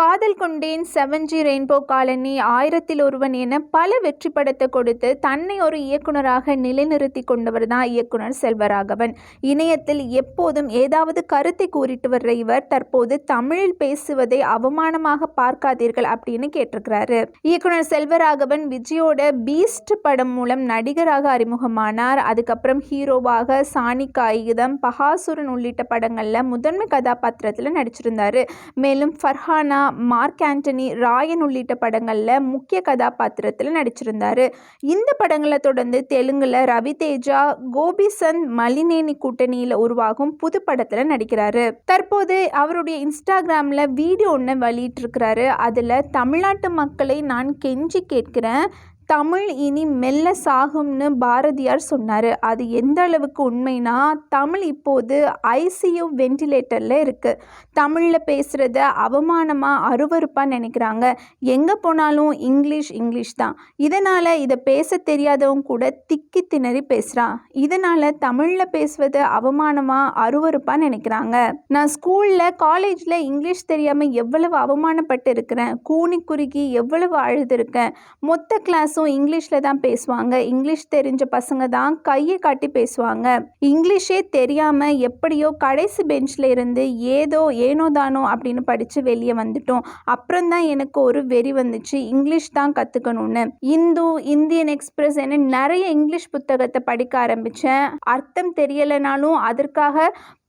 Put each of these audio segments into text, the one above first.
காதல் கொண்டேன் செவன்ஜி rainbow colony ஆயிரத்தில் ஒருவன் என பல வெற்றி படத்தை கொடுத்து தன்னை ஒரு இயக்குனராக நிலைநிறுத்தி கொண்டவர் தான் இயக்குனர் செல்வராகவன். இணையத்தில் எப்போதும் ஏதாவது கருத்தை கூறிட்டு வர்ற இவர் தற்போது தமிழில் பேசுவதை அவமானமாக பார்க்காதீர்கள் அப்படின்னு கேட்டிருக்கிறாரு. இயக்குனர் செல்வராகவன் விஜயோட பீஸ்ட் படம் மூலம் நடிகராக அறிமுகமானார். அதுக்கப்புறம் ஹீரோவாக சாணி காகிதம் பகாசுரன் உள்ளிட்ட படங்களில் முதன்மை கதாபாத்திரத்தில் நடிச்சிருந்தார். மேலும் ஃபர்ஹானா மார்க் ஆண்டனி ராயன் உள்ளிட்ட படங்களில் முக்கிய கதாபாத்திரத்தில் நடிச்சிருந்தார். இந்த படங்களை தொடர்ந்து தெலுங்கில் ரவி தேஜா கோபிசந்த் மலினேனி கூட்டணியில் உருவாகும் புது படத்தில் நடிக்கிறாரு. தற்போது அவருடைய இன்ஸ்டாகிராமில் வீடியோ ஒன்று வெளியிட்டிருக்கிறாரு. அதில் தமிழ்நாட்டு மக்களை நான் கெஞ்சி கேட்கிறேன் தமிழ் இனி மெல்ல சாகும்னு பாரதியார் சொன்னார். அது எந்த அளவுக்கு உண்மைனா தமிழ் இப்போது ஐசியூ வென்டிலேட்டரில் இருக்குது தமிழில் பேசுகிறத அவமானமாக அருவருப்பாக நினைக்கிறாங்க. எங்கே போனாலும் இங்கிலீஷ் இங்கிலீஷ் தான். இதனால் இதை பேச தெரியாதவங்க கூட திக்கி திணறி பேசுகிறான் இதனால் தமிழில் பேசுவது அவமானமாக அருவருப்பாக நினைக்கிறாங்க. நான் ஸ்கூலில் காலேஜில் இங்கிலீஷ் தெரியாமல் எவ்வளவு அவமானப்பட்டு இருக்கிறேன். கூனி குறுகி எவ்வளவு அழுதுருக்கேன் மொத்த கிளாஸும் இங்கிலீஷில் தான் பேசுவாங்க. இங்கிலீஷ் தெரிஞ்ச பசங்க தான் கையை காட்டி பேசுவாங்க. இங்கிலீஷே தெரியாமல் எப்படியோ கடைசி பெஞ்சில் இருந்து ஏதோ ஏனோ தானோ அப்படின்னு படித்து வெளியே வந்துட்டோம். அப்புறம் தான் எனக்கு ஒரு வெறி வந்துச்சு. இங்கிலீஷ் தான் கற்றுக்கணும்னு இந்து இந்தியன் எக்ஸ்பிரஸ் என நிறைய இங்கிலீஷ் புத்தகத்தை படிக்க ஆரம்பித்தேன் அர்த்தம் தெரியலைனாலும் அதற்காக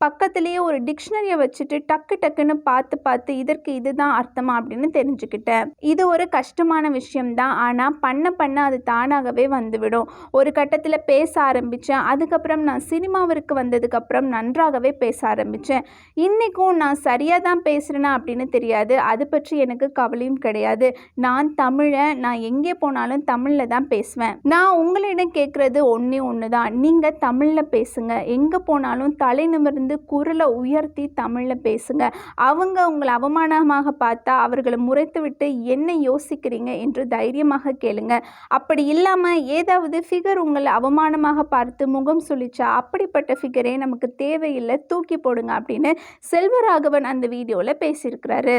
பக்கத்துலேயே ஒரு டிக்ஷனரியை வச்சுட்டு டக்கு டக்குன்னு பார்த்து பார்த்து இதற்கு இதுதான் அர்த்தமா அப்படின்னு தெரிஞ்சுக்கிட்டேன். இது ஒரு கஷ்டமான விஷயம்தான். ஆனால் பண்ண பண்ண அது தானாகவே வந்துவிடும். ஒரு கட்டத்தில் பேச ஆரம்பித்தேன் அதுக்கப்புறம் நான் சினிமாவிற்கு வந்ததுக்கப்புறம் நன்றாகவே பேச ஆரம்பித்தேன் இன்றைக்கும் நான் சரியாக தான் பேசுகிறேனா அப்படின்னு தெரியாது. அது பற்றி எனக்கு கவலையும் கிடையாது. நான் தமிழை நான் எங்கே போனாலும் தமிழில் தான் பேசுவேன். நான் உங்களிடம் கேட்குறது ஒன்றே ஒன்று தான் நீங்கள் தமிழில் பேசுங்க. எங்கே போனாலும் தலை நிமிர்ந்து குரலை உயர்த்தி தமிழில் பேசுங்க. அவங்க உங்களை அவமானமாக பார்த்தா அவர்களை முறைத்து விட்டு என்ன யோசிக்கிறீங்க என்று தைரியமாக கேளுங்க. அப்படி இல்லாமல் ஏதாவது ஃபிகர் உங்களை அவமானமாக பார்த்து முகம் சுழிச்சா அப்படிப்பட்ட ஃபிகரே நமக்கு தேவையில்லை தூக்கி போடுங்க அப்படின்னு செல்வராகவன் அந்த வீடியோவில் பேசியிருக்கிறாரு.